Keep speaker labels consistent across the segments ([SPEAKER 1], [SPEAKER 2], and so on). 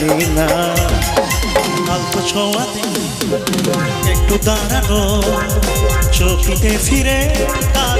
[SPEAKER 1] জানি না। অল্প ছোঁয়াতে একটু দাঁড়ানো চোখিতে ফিরে তাকানো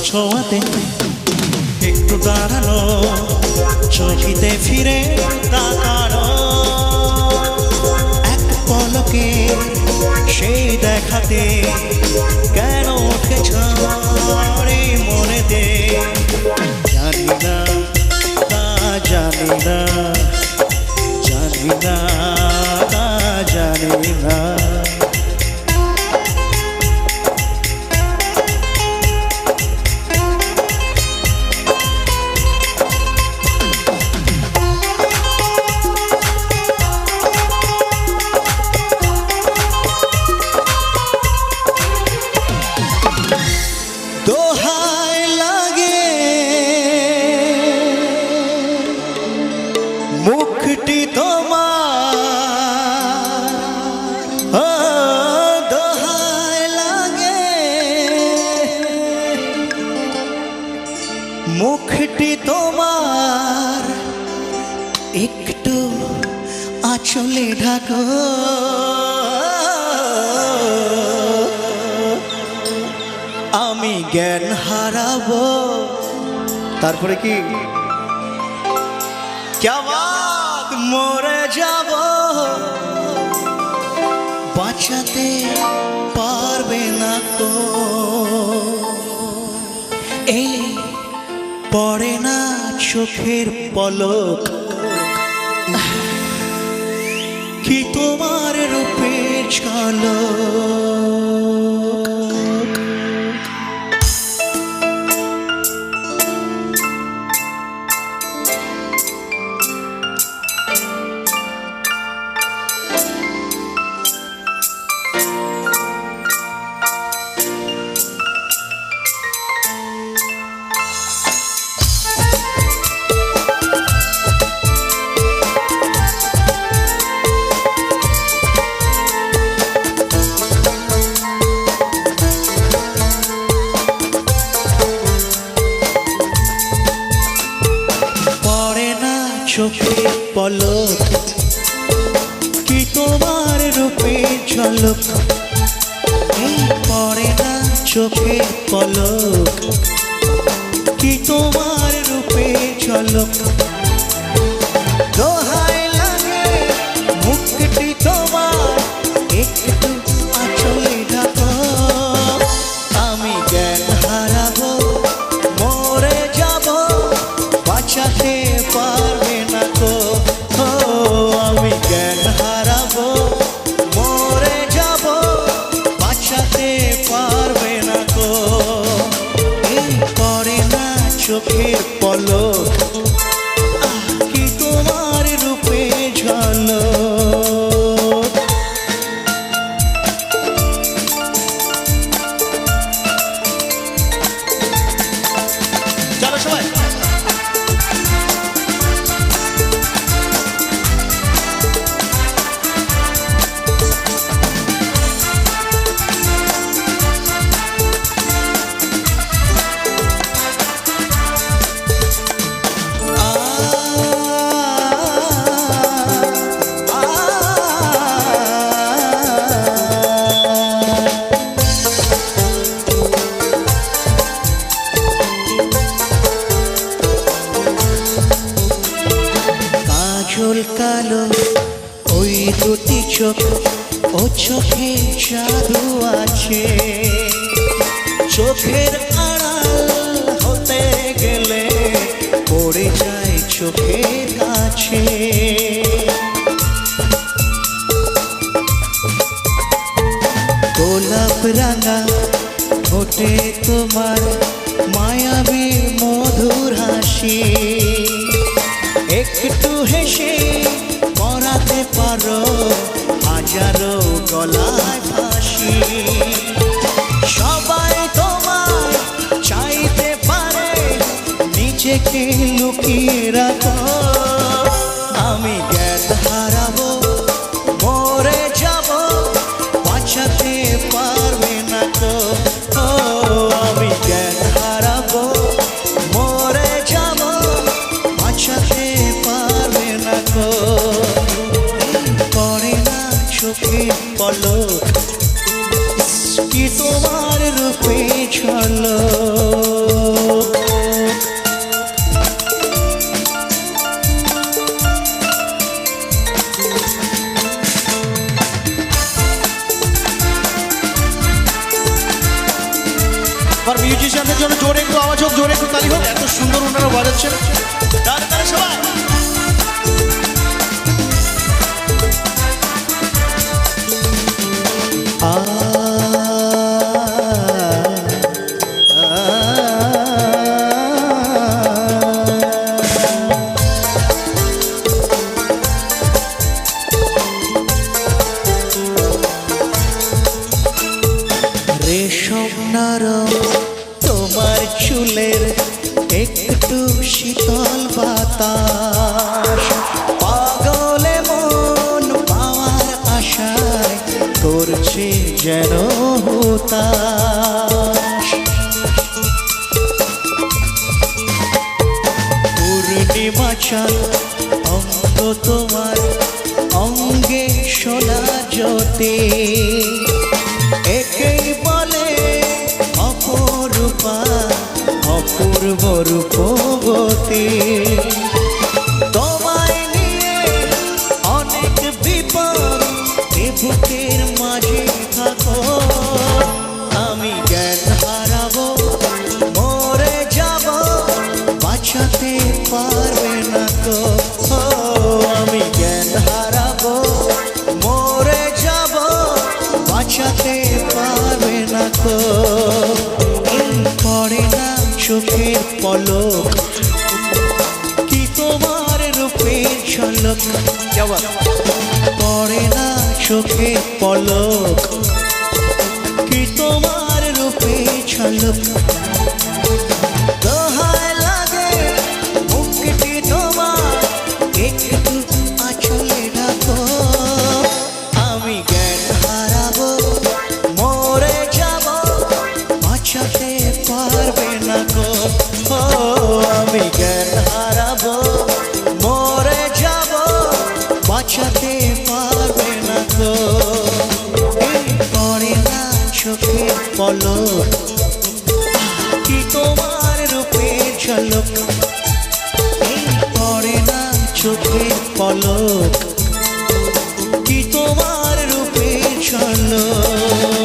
[SPEAKER 1] ছোঁয়াতে একটু দাঁড়ানো চোখিতে ফিরে তাকানো এক পলকে সেই দেখাতে কেন উঠেছ মনেতে? জানি না আঁচলে ঢাকো। আমি জ্ঞান হারাবো। তারপরে কি? কেমন মরে যাব। বাঁচাতে পারবে না তো এই পড়ে না চোখের পলক। কি তোমার রূপের ঝলক। চোখে পলক, কি তোমার রূপে ঝলক? এই পড়ে না চোখে পলক, কি তোমার রূপে ঝলক? চোখের কাছে। গোলাপ রাঙা ঠোঁটে তোমার মায়াবী মধুর হাসি। একটু হেসে পড়াতে পারো হাজারো গলায় ফাঁসি। নিজেকে লুকিয়ে রাখো। আমি জ্ঞান হারাবো, মরে যাব, বাঁচাতে পারবে না তো। আমি জ্ঞান হারাবো, মরে যাব, বাঁচাতে পারবে না তো। পড়ে না চোখে পলক, কি তোমার রূপে ছলো
[SPEAKER 2] জন্য জোরে একটু আওয়াজ হোক জোরে একটু তালি হোক এত সুন্দর ওনারা বাজাচ্ছেন তাহলে সবাই
[SPEAKER 1] যেন হুতাশ। পূর্ণিমা অঙ্গ তোমার অঙ্গে সোনা জ্যোতি পারবে না তো? আমি জ্ঞান হারাবো, মরে যাব, বাঁচাতে পারবে না তো? পড়ে না চোখের পলক। কি তোমার রূপে ঝলক? পড়ে না চোখের পলক। কি তোমার রূপে ঝলক? বাঁচাতে পারবে না তো। পড়ে না চোখে পলক। কি তোমার রূপে ঝলক? পড়ে না চোখে পলক। কি তোমার রূপে ঝলক?